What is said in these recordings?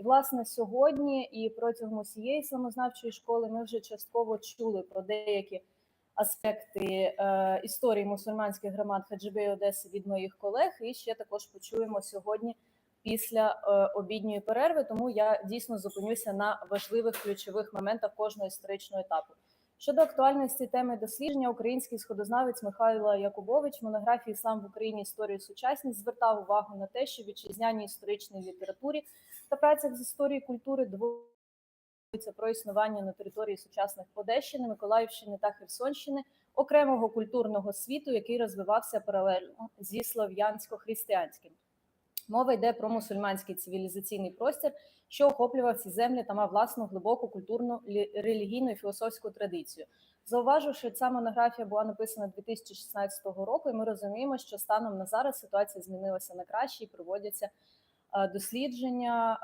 І власне сьогодні і протягом усієї самознавчої школи ми вже частково чули про деякі аспекти е, історії мусульманських громад Хаджибе Одеси від моїх колег. І ще також почуємо сьогодні після е, обідньої перерви. Тому я дійсно зупинюся на важливих ключових моментах кожного історичного етапу. Щодо актуальності теми дослідження, український сходознавець Михайло Якубович в монографії Іслам в Україні історію сучасність звертав увагу на те, що в вітчизняній історичній літературі та працях з історії культури доводиться про існування на території сучасних Одещини, Миколаївщини та Херсонщини окремого культурного світу, який розвивався паралельно зі слов'янсько-християнським. Мова йде про мусульманський цивілізаційний простір, що охоплював ці землі та мав власну глибоку культурну, релігійну і філософську традицію. Зауважу, що ця монографія була написана 2016 року, і ми розуміємо, що станом на зараз ситуація змінилася на краще і проводяться е, дослідження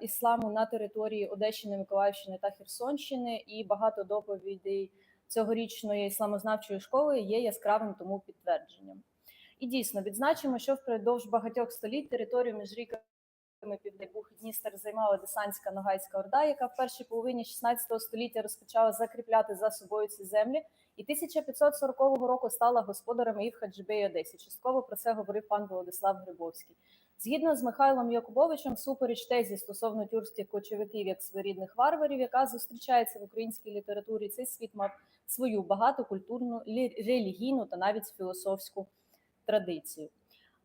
е, ісламу на території Одещини, Миколаївщини та Херсонщини, і багато доповідей цьогорічної ісламознавчої школи є яскравим тому підтвердженням. І дійсно відзначимо, що впродовж багатьох століть територію між ріками Південь Буг і Дністер займала десантська ногайська орда, яка в першій половині 16 століття розпочала закріпляти за собою ці землі, і 1540 року стала господарем і в Одесі. Частково про це говорив пан Володислав Грибовський. Згідно з Михайлом Якубовичем, супереч тезі стосовно тюркських кочовиків як своєрідних варварів, яка зустрічається в українській літературі, цей світ мав свою багатокультурну, лі- релігійну та навіть філософську традицію.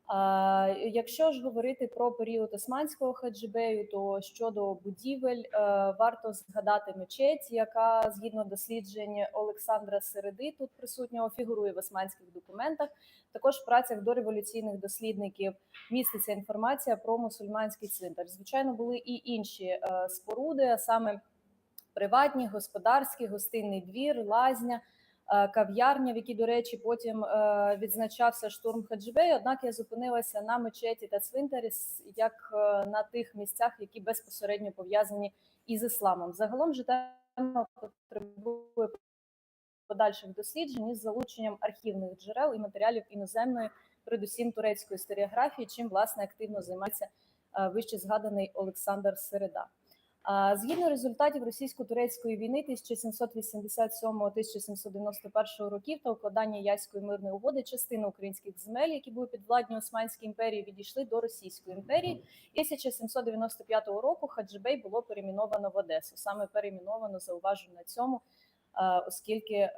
А, якщо ж говорити про період османського хаджибею, то щодо будівель е, варто згадати мечеть, яка згідно досліджень Олександра Середи тут присутнього фігурує в османських документах. Також в працях дореволюційних дослідників міститься інформація про мусульманський цвинтар. Звичайно, були і інші е, споруди, а саме приватні, господарські, гостинний двір, лазня. Е, Кав'ярня, в якій, до речі, потім е, відзначався штурм Хаджибею. Однак я зупинилася на мечеті та цвинтарі як е, на тих місцях, які безпосередньо пов'язані із ісламом. Загалом же тема потребує подальших досліджень із залученням архівних джерел і матеріалів іноземної, передусім турецької історіографії, чим власне активно займається вище згаданий Олександр Середа. Згідно результатів російсько-турецької війни 1787-1791 років та укладання Яської мирної угоди, частина українських земель, які були підвладні Османській імперії, відійшли до Російської імперії. І 1795 року Хаджибей було перейменовано в Одесу. Саме перейменовано зауважу на цьому, оскільки е,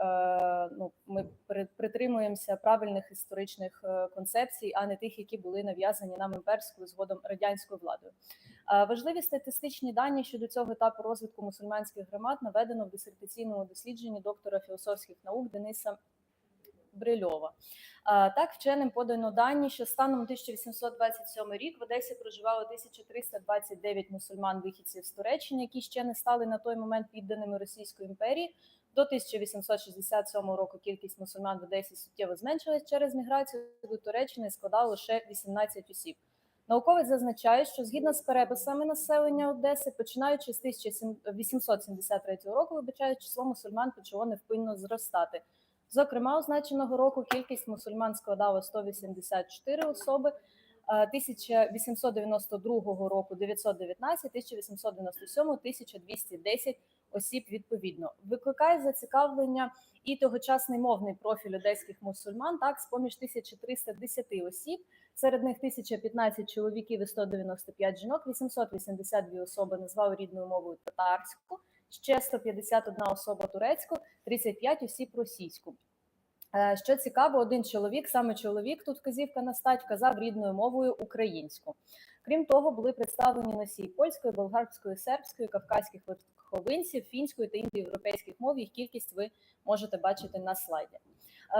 ну, ми при- притримуємося правильних історичних е, концепцій, а не тих, які були нав'язані нам імперською згодом радянською владою. Е, Важливі статистичні дані щодо цього етапу розвитку мусульманських громад наведено в дисертаційному дослідженні доктора філософських наук Дениса Брильова. Е, Так, вченим подано дані, що станом на 1827 рік в Одесі проживало 1329 мусульман вихідців з Туреччини, які ще не стали на той момент підданими Російської імперії. До 1867 року кількість мусульман в Одесі суттєво зменшилась через міграцію до Туреччини складала лише 18 осіб. Науковець зазначає, що згідно з переписами населення Одеси, починаючи з 1873 року, вибачають число мусульман почало невпинно зростати. Зокрема, означеного року кількість мусульман складала 184 особи, 1892 року 919, 1897 1210 осіб відповідно. Викликає зацікавлення і тогочасний мовний профіль одеських мусульман, так, з поміж 1310 осіб, серед них 1015 чоловіків і 195 жінок, 882 особи назвали рідною мовою татарську, ще 151 особа турецьку, 35 осіб російську. Е, Що цікаво, один чоловік, саме чоловік, тут вказівка на стать, вказав рідною мовою українську. Крім того, були представлені носії польської, болгарської, сербської, кавказьких верховинців, фінської та індоєвропейських мов. Їх кількість ви можете бачити на слайді.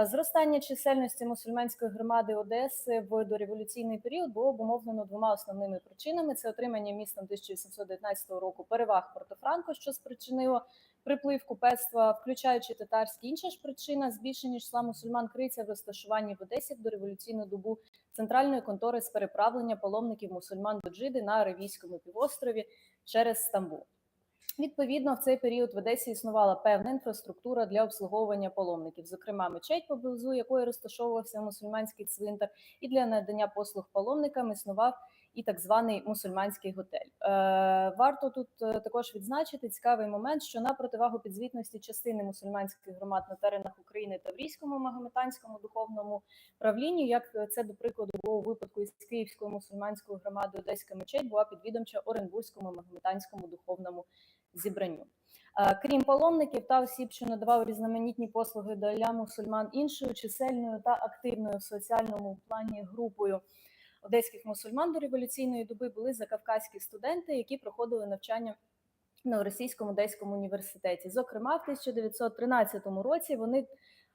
Е, Зростання чисельності мусульманської громади Одеси в дореволюційний період було обумовлено двома основними причинами: це отримання містом 1819 року переваг Портофранко, що спричинило приплив купецтва, включаючи татарські. Інша ж причина збільшення числа мусульман криється в розташуванні в Одесі в дореволюційну добу центральної контори з переправлення паломників мусульман до Джиди на Аравійському півострові через Стамбул. Відповідно, в цей період в Одесі існувала певна інфраструктура для обслуговування паломників, зокрема мечеть, поблизу якої розташовувався мусульманський цвинтар, і для надання послуг паломникам існував і так званий мусульманський готель. Е, Варто тут е, також відзначити цікавий момент, що на противагу підзвітності частини мусульманських громад на теренах України та в Рійському Магометанському духовному правлінню, як це до прикладу було у випадку із Київською мусульманською громадою Одеська мечеть, була підвідомча Оренбурзькому Магометанському духовному зібранню. Е, Крім паломників та осіб, що надавали різноманітні послуги для мусульман іншою чисельною та активною в соціальному плані групою одеських мусульман до революційної доби були закавказькі студенти, які проходили навчання на Російському одеському університеті. Зокрема, в 1913 році вони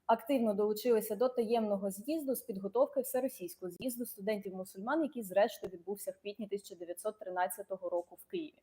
активно долучилися до таємного з'їзду з підготовки всеросійського з'їзду студентів мусульман, який зрештою відбувся в квітні 1913 року в Києві.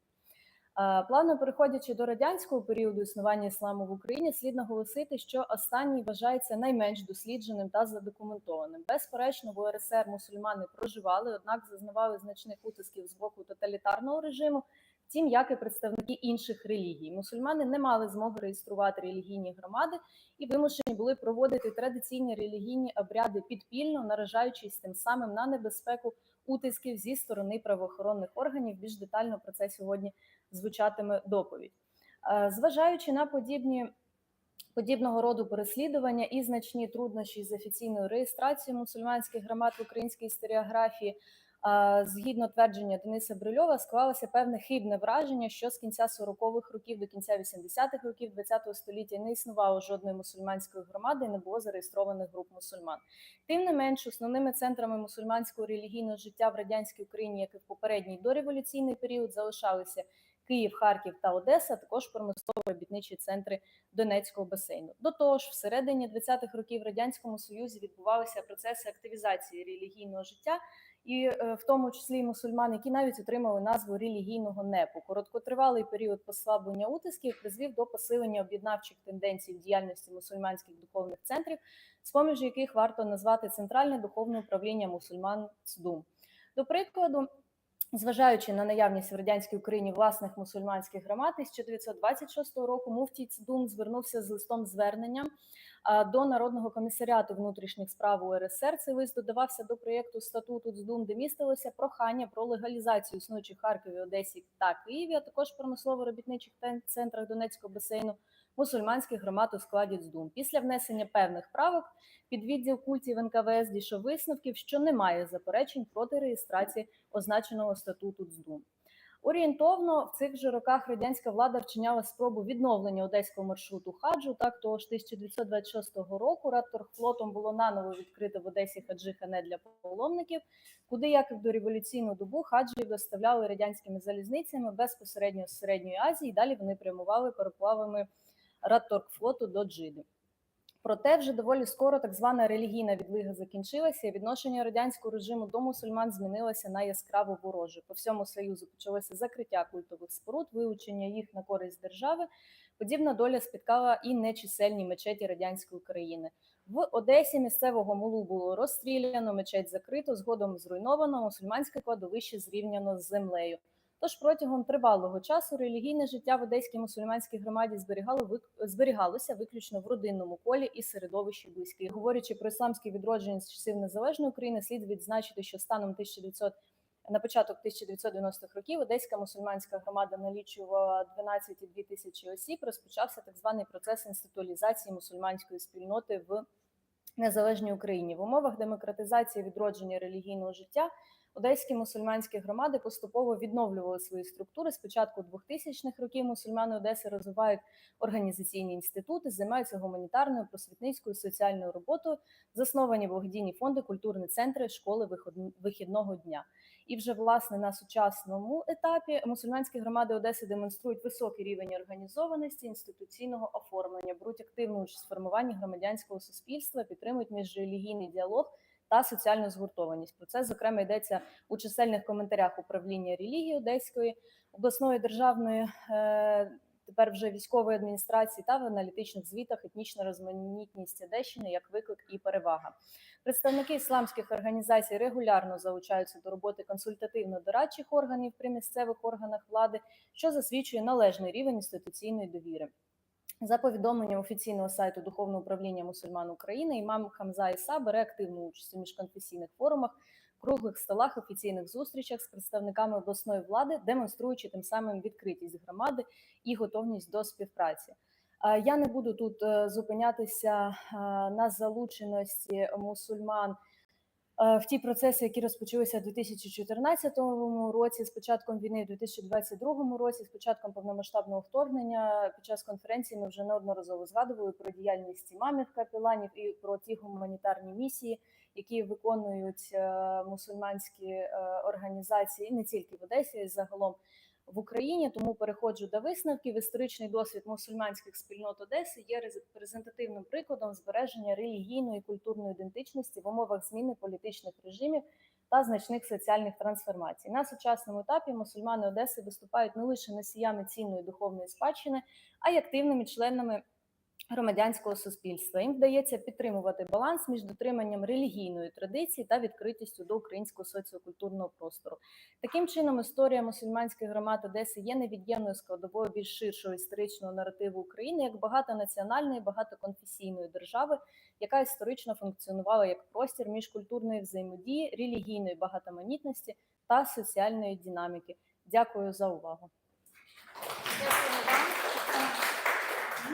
Е, Плавно переходячи до радянського періоду існування ісламу в Україні, слід наголосити, що останній вважається найменш дослідженим та задокументованим. Безперечно, в УРСР мусульмани проживали, однак зазнавали значних утисків з боку тоталітарного режиму. Втім, як і представники інших релігій, мусульмани не мали змоги реєструвати релігійні громади і вимушені були проводити традиційні релігійні обряди підпільно, наражаючись тим самим на небезпеку утисків зі сторони правоохоронних органів. Більш детально про це сьогодні звучатиме доповідь. Е, Зважаючи на подібні подібного роду переслідування і значні труднощі з офіційною реєстрацією мусульманських громад в українській історіографії, згідно твердження Дениса Брильова, склалося певне хибне враження, що з кінця 40-х років до кінця 80-х років ХХ століття не існувало жодної мусульманської громади, і не було зареєстрованих груп мусульман. Тим не менш, основними центрами мусульманського релігійного життя в радянській Україні, як і в попередній дореволюційний період, залишалися Київ, Харків та Одеса, також промислово-робітничі центри Донецького басейну. До того ж, всередині 20-х років в радянському союзі відбувалися процеси активізації релігійного життя, і е, в тому числі і мусульман, які навіть отримали назву релігійного непу. Короткотривалий період послаблення утисків призвів до посилення об'єднавчих тенденцій в діяльності мусульманських духовних центрів, з поміж яких варто назвати центральне духовне управління мусульман ЦДУМ. До прикладу. Зважаючи на наявність в радянській Україні власних мусульманських громад, 1926 року муфтій Цдум звернувся з листом зверненням до Народного комісаріату внутрішніх справ УРСР. Цей лист додавався до проєкту статуту Цдум, де містилося прохання про легалізацію існуючих Харкові, Одесі та Києві, а також промислово-робітничих центрах Донецького басейну мусульманських громад у складі ЦДУМ. Після внесення певних правок під відділ культів НКВС дійшов висновків, що немає заперечень проти реєстрації означеного статуту ЦДУМ. Орієнтовно в цих же роках радянська влада вчиняла спробу відновлення одеського маршруту хаджу. Так того ж 1926 року Радторгфлотом було наново відкрито в Одесі хаджи-хане для паломників, куди, як і в дореволюційну добу, хаджів доставляли радянськими залізницями безпосередньо з середньої Азії. Далі вони прямували пароплавами Радторгфлоту до Джиди. Проте вже доволі скоро так звана релігійна відлига закінчилася. і Відношення радянського режиму до мусульман змінилося на яскраво вороже. По всьому союзу почалося закриття культових споруд, вилучення їх на користь держави. Подібна доля спіткала і нечисельні мечеті радянської країни. В Одесі місцевого мулу було розстріляно, мечеть закрито, згодом зруйновано, мусульманське кладовище зрівняно з землею. Тож протягом тривалого часу релігійне життя в одеській мусульманській громаді зберігало зберігалося виключно в родинному колі і середовищі близьких. Говорячи про ісламське відродження з часів незалежної України, слід відзначити, що станом 1900 на початок 1990-х років одеська мусульманська громада налічувала 12,2 тисячі осіб. Розпочався так званий процес інституалізації мусульманської спільноти в незалежній Україні в умовах демократизації відродження релігійного життя. Одеські мусульманські громади поступово відновлювали свої структури. Спочатку 2000-х років мусульмани Одеси розвивають організаційні інститути, займаються гуманітарною, просвітницькою, соціальною роботою, засновані благодійні фонди, культурні центри, школи вихідного дня. І вже власне на сучасному етапі мусульманські громади Одеси демонструють високий рівень організованості, інституційного оформлення, беруть активну участь в формуванні громадянського суспільства, підтримують міжрелігійний діалог та соціальну згуртованість. Про це зокрема йдеться у чисельних коментарях управління релігії Одеської обласної державної. Тепер вже військової адміністрації та в аналітичних звітах етнічна розманітність Одещини як виклик і перевага. Представники ісламських організацій регулярно залучаються до роботи консультативно-дорадчих органів при місцевих органах влади, що засвідчує належний рівень інституційної довіри. За повідомленням офіційного сайту Духовного управління мусульман України, імам Хамза Іса бере активну участь у міжконфесійних форумах, круглих столах, офіційних зустрічах з представниками обласної влади, демонструючи тим самим відкритість громади і готовність до співпраці. Я не буду тут е, зупинятися на залученості мусульман в ті процеси, які розпочалися у 2014 році, з початком війни, в 2022 році, з початком повномасштабного вторгнення. Під час конференції ми вже неодноразово згадували про діяльність імамів капеланів і про ті гуманітарні місії, які виконують е, мусульманські е, організації, не тільки в Одесі, загалом в Україні. Тому переходжу до висновків. Історичний досвід мусульманських спільнот Одеси є репрезентативним прикладом збереження релігійної і культурної ідентичності в умовах зміни політичних режимів та значних соціальних трансформацій. На сучасному етапі мусульмани Одеси виступають не лише носіями цінної духовної спадщини, а й активними членами громадянського суспільства. Їм вдається підтримувати баланс між дотриманням релігійної традиції та відкритістю до українського соціокультурного простору. Таким чином, історія мусульманських громад Одеси є невід'ємною складовою більш ширшого історичного наративу України як багатонаціональної, багатоконфесійної держави, яка історично функціонувала як простір міжкультурної взаємодії, релігійної багатоманітності та соціальної динаміки. Дякую за увагу. Дякую вам.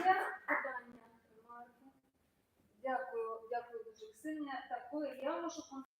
Є питання? Ремарки? Дякую, дякую